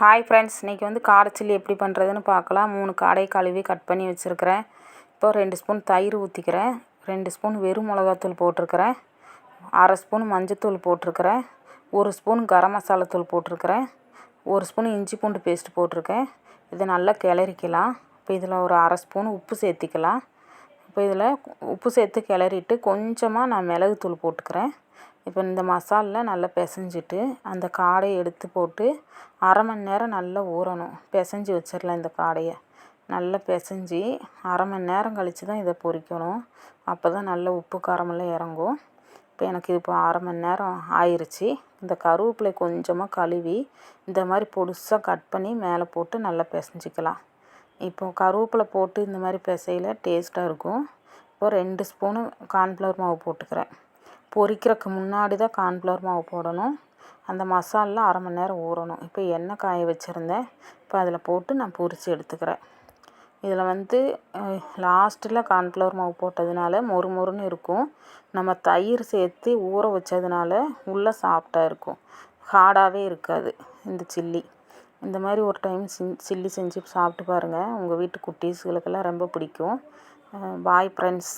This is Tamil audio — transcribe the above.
ஹாய் ஃப்ரெண்ட்ஸ் இன்றைக்கி வந்து காடை சில்லி எப்படி பண்ணுறதுன்னு பார்க்கலாம். மூணு காடையை கழுவி கட் பண்ணி வச்சுருக்கிறேன். இப்போ ரெண்டு ஸ்பூன் தயிர் ஊற்றிக்கிறேன் ரெண்டு ஸ்பூன் வெறும் மிளகாத்தூள் போட்டிருக்கிறேன். அரை ஸ்பூன் மஞ்சத்தூள் போட்டிருக்கிறேன். ஒரு ஸ்பூன் கரம் மசாலா தூள் போட்டிருக்கிறேன். ஒரு ஸ்பூன் இஞ்சி பூண்டு பேஸ்ட் போட்டிருக்கேன். இதை நல்லா கிளறிக்கலாம். இப்போ இதில் ஒரு அரை ஸ்பூன் உப்பு சேர்த்திக்கலாம். இப்போ இதில் உப்பு சேர்த்து கிளறிட்டு கொஞ்சமாக நான் மிளகுத்தூள் போட்டுக்கிறேன். இப்போ இந்த மசாலில் நல்லா பிசைஞ்சிட்டு அந்த காடையை எடுத்து போட்டு அரை மணி நேரம் நல்லா ஊறணும். பிசைஞ்சி வச்சிடலாம் இந்த காடையை. நல்லா பிசைஞ்சி அரை மணி நேரம் கழித்து தான் இதை பொரிக்கணும் அப்போ தான் நல்ல உப்பு காரமெல்லாம் இறங்கும். இப்போ எனக்கு இப்போ அரை மணி நேரம் ஆயிடுச்சு இந்த கருவேப்பிலை கொஞ்சமாக கழுவி இந்த மாதிரி பொடுசாக கட் பண்ணி மேலே போட்டு நல்லா பிசைஞ்சிக்கலாம். இப்போ கருவேப்பிலை போட்டு இந்த மாதிரி பிசையில டேஸ்ட்டாக இருக்கும். இப்போ ரெண்டு ஸ்பூனு கார்ன்ஃப்ளவர் மாவு போட்டுக்கிறேன். பொரிக்கிறதுக்கு முன்னாடி தான் கார்ன்ஃப்ளவர் மாவு போடணும். அந்த மசாலா அரை மணி நேரம் ஊறணும். இப்போ எண்ணெய் காய வச்சுருந்தேன். இப்போ அதில் போட்டு நான் பொரித்து எடுத்துக்கிறேன். இதில் வந்து லாஸ்ட்டில் கார்ன்ஃப்ளவர் மாவு போட்டதுனால மொறு மொறுன்னு இருக்கும். நம்ம தயிர் சேர்த்து ஊற வச்சதுனால உள்ளே சாஃப்டாக இருக்கும். ஹார்டாகவே இருக்காது. இந்த சில்லி இந்த மாதிரி ஒரு டைம் சில்லி செஞ்சு சாப்பிட்டு பாருங்கள் உங்கள் வீட்டு குட்டீஸுகளுக்கெல்லாம் ரொம்ப பிடிக்கும். Bye friends